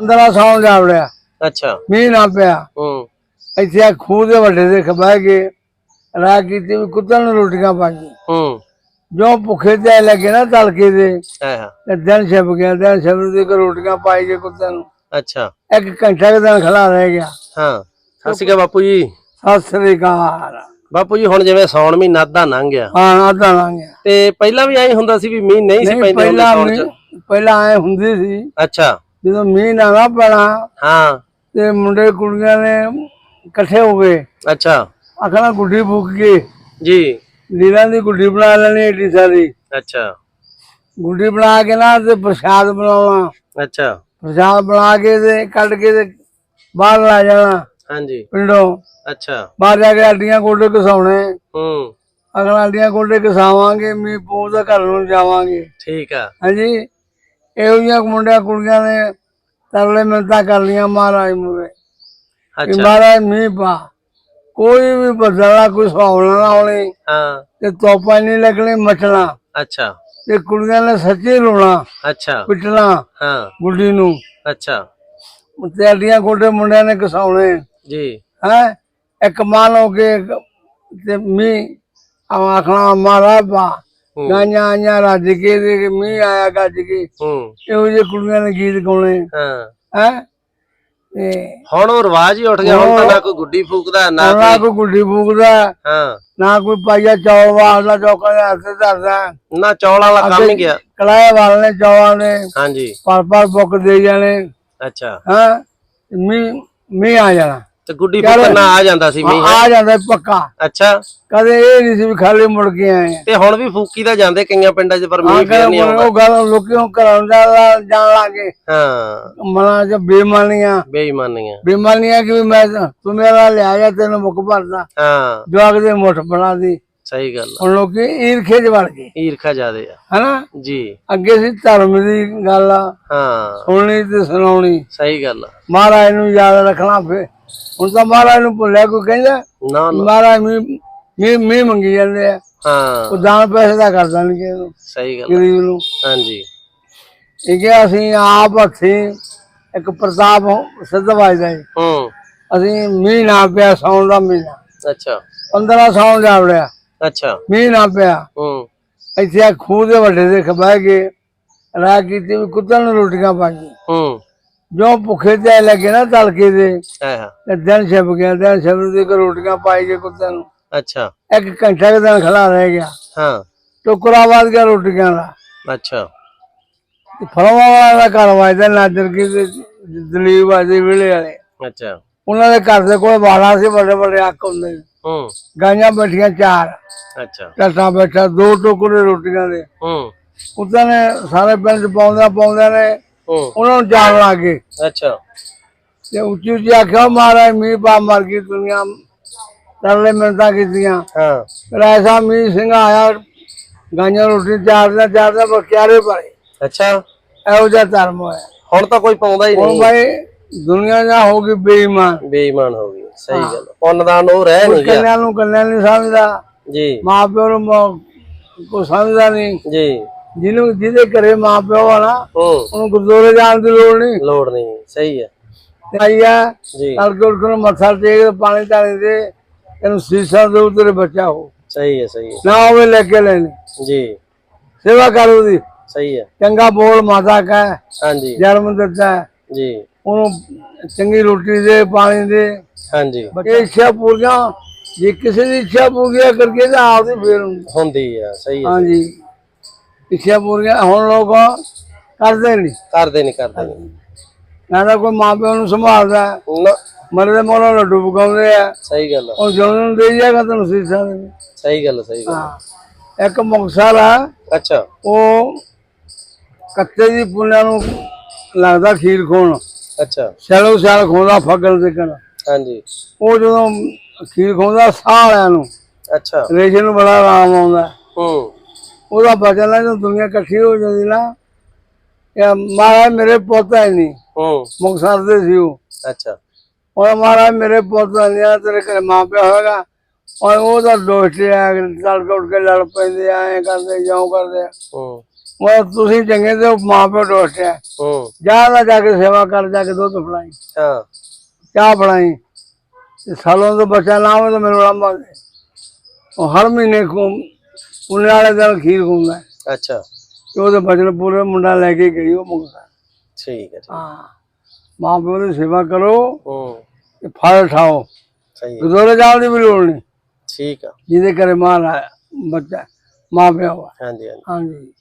15 ਸਾਲ ਜਾ ਵੜਿਆ। ਅੱਛਾ। ਮੀਂਹ ਨਾ ਪਿਆ। ਹੂੰ। ਇੱਥੇ ਆ ਖੂਹ ਦੇ ਵੱਡੇ ਦੇ ਖਬਾ ਕੇ ਰਾਹ ਕੀਤੀ ਵੀ ਕੁੱਤਿਆਂ ਨੂੰ ਰੋਟੀਆਂ ਪਾਈਆਂ ਹੂੰ। ਜੋ ਭੁੱਖੇ ਤੇ ਲੱਗੇ ਨਾ ਤਲਕੇ ਦੇ ਹਾਂ ਦਿਨ ਛਿਪ ਗਿਆ ਦਿਨ ਛਿਪ ਦੇ ਕੇ ਰੋਟੀਆਂ ਪਾਈ ਕੇ ਕੁੱਤਿਆਂ ਨੂੰ। ਅੱਛਾ। ਇੱਕ ਘੰਟਾ ਕੁ ਦਿਨ ਖਲਾ ਰਹਿ ਗਿਆ। ਹਾਂ। ਸਤਿ ਸ਼੍ਰੀ ਅਕਾਲ ਬਾਪੂ ਜੀ। ਸਤਿ ਸ੍ਰੀ ਅਕਾਲ। ਬਾਪੂ ਜੀ ਹੁਣ ਜਿਵੇਂ ਸੌਣ ਮਹੀਨਾ ਅੱਧਾ ਲੰਘ ਗਿਆ। ਹਾਂ ਆਦਾ ਲਾਂਗੇ ਤੇ ਪਹਿਲਾਂ ਵੀ ਐਂ ਹੁੰਦਾ ਸੀ ਵੀ ਮੀਂਹ ਨਹੀਂ ਸੀ ਪੈਂਦੇ ਪਹਿਲਾਂ ਪਹਿਲਾਂ ਐ ਹੁੰਦੀ ਸੀ। ਅੱਛਾ। ਜਦੋਂ ਮੀਂਹ ਨਾ ਨਾ ਪੈਣਾ ਹਾਂ। ਤੇ ਮੁੰਡੇ ਕੁੜੀਆਂ ਨੇ ਇਕੱਠੇ ਹੋ ਗਏ। ਅੱਛਾ। ਆਖਣਾ ਗੁੱਡੀ ਫੂਕ ਕੇ ਜੀ। ਲੀਲਾਂ ਦੀ ਗੁੱਡੀ ਬਣਾ ਲੈਣੀ ਏਡੀ ਸਾਰੀ। ਅੱਛਾ। ਗੁੱਡੀ ਬਣਾ ਕੇ ਨਾ ਤੇ ਪ੍ਰਸ਼ਾਦ ਬਣਾਉਣਾ। ਅੱਛਾ। ਪ੍ਰਸ਼ਾਦ ਬਣਾ ਕੇ ਤੇ ਕੱਢ ਕੇ ਤੇ ਬਾਹਰ ਲਾ ਜਾਣਾ ਹਾਂਜੀ। ਪਿੰਡੋਂ। ਅੱਛਾ। ਬਾਹਰ ਜਾ ਕੇ ਅੱਡੀਆਂ ਗੋਡੇ ਘਸਾਉਣੇ। ਹੂੰ। ਅਗਲਾ ਅੱਡੀਆਂ ਗੋਡੇ ਘਸਾਵਾਂਗੇ ਮੀਂਹ ਪੂੰਦਾ ਘਰ ਨੂੰ ਜਾਵਾਂਗੇ। ਠੀਕ ਆ। ਹਾਂਜੀ। ਇਹੋ ਜਿਹੀਆਂ ਮੁੰਡਿਆਂ ਕੁੜੀਆਂ ਨੇ ਤਰਲੇ ਮਿੰਤਾਂ ਕਰ ਲੀਆਂ ਮਹਾਰਾਜ ਮੂਰੇ ਕਿ ਅੱਛਾ। ਮਹਾਰਾਜ ਮੀਂਹ ਪਾ। ਕੋਈ ਵੀ ਬਦਲਾ ਕੋਈ ਸੌਣਾ ਨਾ ਹੋਣੀ ਹਾਂ। ਤੇ ਤੋਪਾਂ ਨਹੀਂ ਲੱਗਣੀ ਮਚਣਾ ਅੱਛਾ। ਤੇ ਕੁੜੀਆਂ ਨੇ ਸੱਚੀ ਰੋਣਾ ਅੱਛਾ। ਪਿੱਟਣਾ ਹਾਂ। ਗੁੱਡੀ ਨੂੰ। ਅੱਛਾ। ਤੇ ਅੱਡੀਆਂ ਗੋਡੇ ਮੁੰਡਿਆਂ ਨੇ ਘਸਾਉਣੇ ਜੀ। ਹੈ? ਇੱਕ ਹੋ ਕੇ ਤੇ ਮੀਂਹ ਆਖਣਾ ਮਾਰਾ ਪਾ ਹੂੰ ਗਾਈਆਂ ਆਈਆਂ ਰੱਜ ਕੇ ਤੇ ਮੀਂਹ ਆਇਆ ਗੱਜ ਕੇ। ਹੂੰ। ਇਹੋ ਜਿਹੇ ਕੁੜੀਆਂ ਨੇ ਗੀਤ ਗਾਉਣੇ। ਹਾਂ। ਹੈ? ਤੇ ਹੁਣ ਉਹ ਰਿਵਾਜ ਹੀ ਉੱਠ ਗਿਆ ਹੁਣ ਤਾਂ ਨਾ ਕੋਈ ਗੁੱਡੀ ਫੂਕਦਾ ਨਾ ਨਾ ਕੋਈ ਗੁੱਡੀ ਫੂਕਦਾ ਹਾਂ। ਨਾ ਕੋਈ ਪਾਈਆ ਚੌਲ ਵਾਲਦਾ ਚੌਕਾਂ ਦੇ ਹੱਥ ਧਰਦਾ। ਨਾ ਚੌਲਾਂ ਵਾਲਾ ਕੰਮ ਹੀ ਗਿਆ। ਕਲਾਏ ਵਾਲਨੇ ਚੌਲਾਂ ਨੇ। ਹਾਂਜੀ। ਪਰ ਪਰ ਬੁੱਕ ਦੇ ਜਾਣੇ। ਅੱਛਾ। ਹਾਂ? ਮੀਂਹ ਮੀਂਹ ਆ ਜਾਣਾ। ਤੇ ਗੁੱਡੀ ਫੂਕਣਾ ਆ ਜਾਂਦਾ ਸੀ ਮੀਂਹ ਆ ਜਾਂਦਾ ਪੱਕਾ। ਅੱਛਾ। ਕਦੇ ਇਹ ਨਹੀਂ ਸੀ ਵੀ ਖਾਲੀ ਮੁੜ ਕੇ ਆਏ ਆ। ਤੇ ਹੁਣ ਵੀ ਫੂਕੀ ਤਾਂ ਜਾਂਦੇ ਕਈਆਂ ਪਿੰਡਾਂ 'ਚ ਪਰ ਮੀਂਹ ਫੇਰ ਨਹੀਂ ਆਉਂਦਾ। ਉਹ ਗੱਲ ਲੋਕਿਓ ਕਰਾਉਂਦਾ ਜਾਣ ਲੱਗੇ ਹਾਂ। ਮਨਾਂ ਚ ਬੇਮਾਨੀਆਂ ਬੇਈਮਾਨੀਆਂ। ਬੇਮਾਨੀਆਂ ਕਿ ਵੀ ਮੈਂ ਤੂੰ ਮੇਰਾ ਲਿਆ ਜਾ ਤੈਨੂੰ ਮੁੱਕ ਭਰਦਾ। ਹਾਂ। ਜਵਾਕ ਦੇ ਮੁੱਠ ਬਣਾ ਦੀ। ਸਹੀ ਗੱਲ ਹੁਣ ਲੋਕੀ ਈਰਖੇ ਚ ਵੜ ਗਏ। ਈਰਖਾ ਜਾਦੇ ਆ। ਹਨਾ? ਜੀ। ਅੱਗੇ ਸੀ ਧਰਮ ਦੀ ਗੱਲ ਆ ਹਾਂ। ਸੁਣਨੀ ਤੇ ਸੁਣਾਉਣੀ। ਸਹੀ ਗੱਲ ਆ। ਮਹਾਰਾਜ ਨੂੰ ਯਾਦ ਰੱਖਣਾ ਫੇ ਹੁਣ ਤਾਂ ਮਹਾਰਾਜ ਨੂੰ ਭੁੱਲਿਆ ਕੋਈ ਕਹਿੰਦਾ ਨਾ ਨਾ। ਮਹਾਰਾਜ ਮੀਂਹ ਮੀਂਹ ਮੀਂਹ ਮੰਗੀ ਜਾਂਦੇ ਆ। ਹਾਂ। ਉਹ ਦਾਨ ਪੈਸੇ ਦਾ ਕਰਦਾ ਨਹੀਂ ਕਿਸੇ ਨੂੰ ਸਹੀ ਗੱਲ। ਗਰੀਬ ਨੂੰ। ਹਾਂਜੀ। ਇਹ ਕਿ ਅਸੀਂ ਆਪ ਹੱਥੀਂ ਇੱਕ ਪ੍ਰਤਾਪ ਸਿੱਧ ਵਜਦਾ ਹੈ ਹੂੰ। ਅਸੀਂ ਮੀਂਹ ਨਾ ਪਿਆ ਸੌਣ ਦਾ ਮਹੀਨਾ। ਅੱਛਾ। 15 ਸੌਣ ਜਾ ਵੜਿਆ ਅੱਛਾ। ਮੀਂਹ ਨਾ ਪਿਆ। ਹੂੰ। ਇੱਥੇ ਆ ਖੂਹ ਦੇ ਵੱਡੇ ਦੇ ਖਬਾ ਕੇ ਰਾਹ ਕੀਤੀ ਵੀ ਕੁੱਤਿਆਂ ਨੂੰ ਰੋਟੀਆਂ ਪਾਈਆਂ ਹੂੰ। ਜੋ ਭੁੱਖੇ ਤੇ ਲੱਗੇ ਨਾ ਤਲਕੇ ਦੇ ਹਾਂ ਦਿਨ ਛਿਪ ਗਿਆ ਦਿਨ ਛਿਪ ਦੇ ਕੇ ਰੋਟੀਆਂ ਪਾਈ ਕੇ ਕੁੱਤਿਆਂ ਨੂੰ। ਅੱਛਾ। ਇੱਕ ਘੰਟਾ ਕੁ ਦਿਨ ਖਲਾ ਰਹਿ ਗਿਆ। ਹਾਂ। ਟੁਕਰਾ ਵੱਧ ਗਿਆ ਰੋਟੀਆਂ ਦਾ। ਅੱਛਾ। ਤੇ ਫਰਮਾ ਵਾਲਾ ਦਾ ਘਰ ਵਜਦਾ ਨਾਦਰ ਕੀ ਦਲੀਪ ਵਾਜੇ ਵੇਲੇ ਵਾਲੇ। ਅੱਛਾ। ਉਹਨਾਂ ਦੇ ਘਰ ਦੇ ਕੋਲ ਬਾਲਾ ਸੀ ਵੱਡੇ ਵੱਡੇ ਅੱਕ ਹੁੰਦੇ। ਹੂੰ। ਗਾਈਆਂ ਬੈਠੀਆਂ ਚਾਰ ਅੱਛਾ। ਟੱਟਾ ਬੈਠਾ ਦੋ ਟੋਕਰੇ ਰੋਟੀਆਂ ਦੇ। ਹੂੰ। ਉੱਤੇ ਨੇ ਸਾਰੇ ਪਿੰਡ ਪਾਉਂਦਾ ਪਾਉਂਦਾ ਨੇ ਉਹਨਾਂ ਨੂੰ ਜਾਣ ਲੱਗ ਅੱਛਾ। ਤੇ ਉੱਚੀ ਉੱਚੀ ਆਖਿਆ ਮਹਾਰਾਜ ਮੀਂਹ ਪਾ ਮਰ ਗਈ ਦੁਨੀਆ ਤਰਲੇ ਮਿੰਤਾਂ ਕੀਤੀਆਂ। ਹਾਂ। ਐਸਾ ਮੀਂਹ ਸਿੰਘ ਆਇਆ ਗਾਈਆਂ ਰੋਟੀ ਚਾਰ ਦਾ ਚਾਰ ਦਾ ਬਕਿਆਰੇ ਪਏ ਅੱਛਾ। ਇਹੋ ਜਿਹਾ ਧਰਮ ਹੋਇਆ। ਹੁਣ ਤਾਂ ਕੋਈ ਪਾਉਂਦਾ ਹੀ ਹੁਣ ਨਹੀਂ। ਭਾਈ ਦੁਨੀਆ ਦਾ ਹੋ ਗਈ ਬੇਈਮਾਨ। ਬੇਈਮਾਨ ਹੋ ਗਈ ਸਹੀ ਗੱਲ ਆ। ਪੁੰਨਦਾਨ ਉਹ ਰਹਿ ਨਹੀਂ ਗਿਆ। ਕੰਨਿਆਂ ਨੂੰ ਕੰਨਿਆਂ ਨਹੀਂ ਸਮਝਦਾ। ਜੀ। ਮਾਂ ਪਿਓ ਨੂੰ ਮਾਂ- ਕੋਈ ਸਮਝਦਾ ਨਹੀਂ। ਜੀ। ਜਿਹਨੂੰ ਜਿਹਦੇ ਘਰੇ ਮਾਂ ਪਿਓ ਆ ਨਾ ਹੂੰ। ਉਹਨੂੰ ਗੁਰਦੁਆਰੇ ਜਾਣ ਦੀ ਲੋੜ ਨਹੀਂ। ਲੋੜ ਨਹੀਂ ਸਹੀ ਹੈ ਤੇ ਆਈ ਆ ਜੀ। ਤੜਕੇ ਉੱਠ ਕੇ ਮੱਥਾ ਟੇਕ ਤੇ ਪਾਣੀ ਧਾਣੀ ਦੇ ਇਹਨੂੰ ਸੀਸਾ ਦੇ ਤੇਰੇ ਬੱਚਾ ਹੋ। ਸਹੀ ਹੈ ਸਹੀ ਹੈ ਨਾ ਹੋਵੇ ਲੈ ਕੇ ਲੈਣੀ। ਜੀ। ਸੇਵਾ ਕਰ ਸਹੀ ਹੈ ਚੰਗਾ ਬੋਲ ਮਾਤਾ ਕਾ। ਹਾਂਜੀ। ਜਨਮ ਦਿੱਤਾ। ਹੈ। ਜੀ। ਉਹਨੂੰ ਚੰਗੀ ਰੋਟੀ ਦੇ ਪਾਣੀ ਦੇ ਹਾਂਜੀ। ਇਹ ਇੱਛਾ ਪੂਰੀਆਂ ਜੇ ਕਿਸੇ ਦੀ ਇੱਛਾ ਪੂਰੀਆਂ ਕਰਕੇ ਤਾਂ ਆਪਦੀ ਫੇਰ ਹੁੰਦੀ। ਆ ਸਹੀ ਹੈ ਹਾਂਜੀ। ਇੱਛਾ ਪੂਰੀਆਂ ਹੁਣ ਲੋਕ ਕਰਦੇ ਨਹੀਂ। ਕਰਦੇ ਨਹੀਂ ਕਰਦੇ ਨਹੀਂ। ਨਾ ਤਾਂ ਕੋਈ ਮਾਂ ਪਿਓ ਨੂੰ ਸੰਭਾਲਦਾ। ਮਰਦੇ ਮੋਰਾਂ ਲੱਡੂ ਪਕਾਉਂਦੇ ਆ। ਸਹੀ ਗੱਲ ਆ। ਉਹ ਜਦੋਂ ਦੇ ਜਾਏਗਾ ਤੈਨੂੰ ਸੀਸਾ ਦੇ। ਸਹੀ ਗੱਲ ਸਹੀ ਗੱਲ ਇੱਕ ਮੁਕਸਰ ਆ। ਅੱਛਾ। ਉਹ ਕੱਤੇ ਦੀ ਪੁੰਨਿਆਂ ਨੂੰ ਲੱਗਦਾ ਖੀਰ ਖੋਣ। ਅੱਛਾ। ਸੈਲੋ ਸੈਲ ਖੋਂਦਾ ਫੱਗਲ ਦੇ ਕਨ ਹਾਂਜੀ। ਉਹ ਜਦੋਂ ਖੀਰ ਖੋਂਦਾ ਸਾਹ ਵਾਲਿਆਂ ਨੂੰ ਅੱਛਾ। ਰੇਸ਼ੇ ਨੂੰ ਬੜਾ ਆਰਾਮ ਆਉਂਦਾ। ਹੂੰ। ਉਹਦਾ ਬਚਨ ਹੈ ਜਦੋਂ ਦੁਨੀਆ ਇਕੱਠੀ ਹੋ ਜਾਂਦੀ ਨਾ ਇਹ ਮਹਾਰਾਜ ਮੇਰੇ ਪੋਤਾ ਹੀ ਨਹੀਂ ਹੂੰ। ਮੁਕਸਰ ਦੇ ਸੀ ਉਹ। ਅੱਛਾ। ਉਹ ਮਹਾਰਾਜ ਮੇਰੇ ਪੋਤਾ ਨਹੀਂ ਆ ਤੇਰੇ ਘਰੇ ਮਾਂ ਪਿਓ ਹੋਏਗਾ ਔਰ ਉਹਦਾ ਦੋਸਤ ਆ ਤੜ ਕੇ ਲੜ ਪੈਂਦੇ ਆ ਐ ਕਰਦੇ ਜਾਉ ਕਰਦੇ। ਹੂੰ। ਉਹ ਤੁਸੀਂ ਚੰਗੇ ਤੇ ਮਾਂ ਪਿਓ ਡੋਸਟਿਆ ਹੂੰ ਜਾ ਦਾ ਜਾ ਕੇ ਸੇਵਾ ਕਰ ਜਾ ਕੇ ਦੁੱਧ ਫੜਾਈ। ਹਾਂ ਚਾਹ ਫੜਾਈ। ਸਾਲੋਂ ਤੋਂ ਬੱਚਾ ਨਾ ਹੋਵੇ ਤਾਂ ਮੈਨੂੰ ਲੰਬਾ ਦੇ। ਉਹ ਹਰ ਮਹੀਨੇ ਖੂਨ ਉਹਨੇ ਵਾਲੇ ਦਿਨ ਖੀਰ ਖੂੰਦਾ। ਅੱਛਾ। ਤੇ ਉਹਦੇ ਬਚਨ ਪੂਰੇ ਮੁੰਡਾ ਲੈ ਕੇ ਗਈ ਉਹ ਮੁੰਡਾ। ਠੀਕ ਹੈ। ਹਾਂ। ਮਾਂ ਪਿਓ ਦੀ ਸੇਵਾ ਕਰੋ। ਹੂੰ ਤੇ ਫਲ ਖਾਓ। ਸਹੀ ਹੈ। ਗੁਰਦੁਆਰੇ ਜਾਣ ਦੀ ਵੀ ਲੋੜ ਨਹੀਂ। ਠੀਕ ਆ। ਜਿਹਦੇ ਘਰੇ ਮਾਂ ਬੱਚਾ ਮਾਂ ਪਿਓ ਹਾਂਜੀ ਹਾਂਜੀ। ਹਾਂਜੀ।